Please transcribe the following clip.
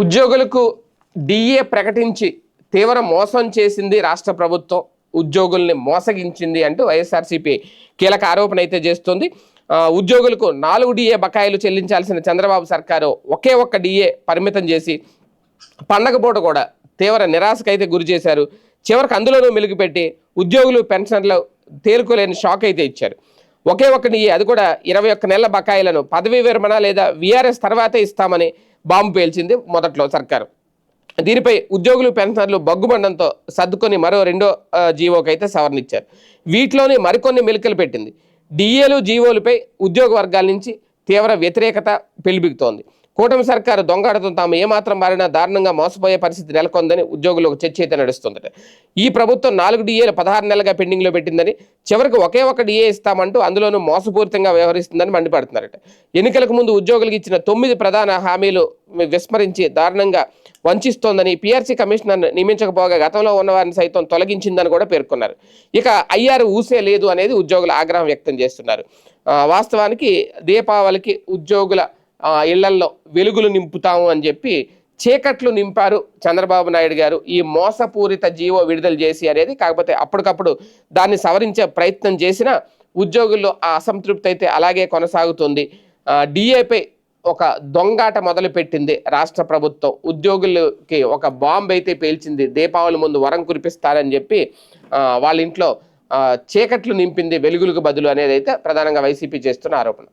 ఉద్యోగులకు డిఏ ప్రకటించి తీవ్ర మోసం చేసింది రాష్ట్ర ప్రభుత్వం ఉద్యోగుల్ని మోసగించింది అంటూ వైఎస్ఆర్సీపీ కీలక ఆరోపణ అయితే చేస్తుంది. ఉద్యోగులకు నాలుగు డిఏ బకాయిలు చెల్లించాల్సిన చంద్రబాబు సర్కారు ఒకే ఒక్క డిఏ పరిమితం చేసి పండగ పూట కూడా తీవ్ర నిరాశకైతే గురి చేశారు. చివరికి అందులోనూ మెలుగుపెట్టి ఉద్యోగులు పెన్షన్లు తేలుకోలేని షాక్ అయితే ఇచ్చారు. ఒకే ఒక్కటి అది కూడా ఇరవై ఒక్క నెలల బకాయిలను. పదవీ విరమణ లేదా విఆర్ఎస్ తర్వాతే ఇస్తామని బాంబు పేల్చింది మొదట్లో సర్కారు. దీనిపై ఉద్యోగులు పెన్షనర్లు బగ్గుబండంతో సర్దుకొని మరో రెండో జీవోకి అయితే సవరణ ఇచ్చారు మరికొన్ని మెలికలు పెట్టింది. డిఏలు జీవోలపై ఉద్యోగ వర్గాల నుంచి తీవ్ర వ్యతిరేకత పెళ్ళిబిగుతోంది కూటమి సర్కారు దొంగాడతో తాము ఏమాత్రం మారినా దారుణంగా మోసపోయే పరిస్థితి నెలకొందని ఉద్యోగులు ఒక చర్చ అయితే నడుస్తుందట. ఈ ప్రభుత్వం నాలుగు డిఏలు పదహారు నెలలుగా పెండింగ్లో పెట్టిందని చివరికి ఒకే ఒక డిఏ ఇస్తామంటూ అందులోనూ మోసపూరితంగా వ్యవహరిస్తుందని మండిపడుతున్నారట. ఎన్నికలకు ముందు ఉద్యోగులకు ఇచ్చిన తొమ్మిది ప్రధాన హామీలు విస్మరించి దారుణంగా వంచిస్తోందని పిఆర్సీ కమిషనర్ నియమించకపోగా గతంలో ఉన్నవారిని సైతం తొలగించిందని కూడా పేర్కొన్నారు. ఇక ఐఆర్ ఊసే లేదు అనేది ఉద్యోగుల ఆగ్రహం వ్యక్తం చేస్తున్నారు. వాస్తవానికి దీపావళికి ఉద్యోగుల ఇళ్ళల్లో వెలుగులు నింపుతాము అని చెప్పి చీకట్లు నింపారు చంద్రబాబు నాయుడు గారు. ఈ మోసపూరిత జీవో విడుదల చేసి అనేది కాకపోతే అప్పటికప్పుడు దాన్ని సవరించే ప్రయత్నం చేసిన ఉద్యోగుల్లో ఆ అసంతృప్తి అయితే అలాగే కొనసాగుతుంది. డిఏపై ఒక దొంగాట మొదలుపెట్టింది రాష్ట్ర ప్రభుత్వం. ఉద్యోగులకి ఒక బాంబు అయితే పేల్చింది. దీపావళి ముందు వరం కురిపిస్తారని చెప్పి వాళ్ళ ఇంట్లో చీకట్లు నింపింది వెలుగులకు బదులు అనేది అయితే ప్రధానంగా వైసీపీ చేస్తున్న ఆరోపణ.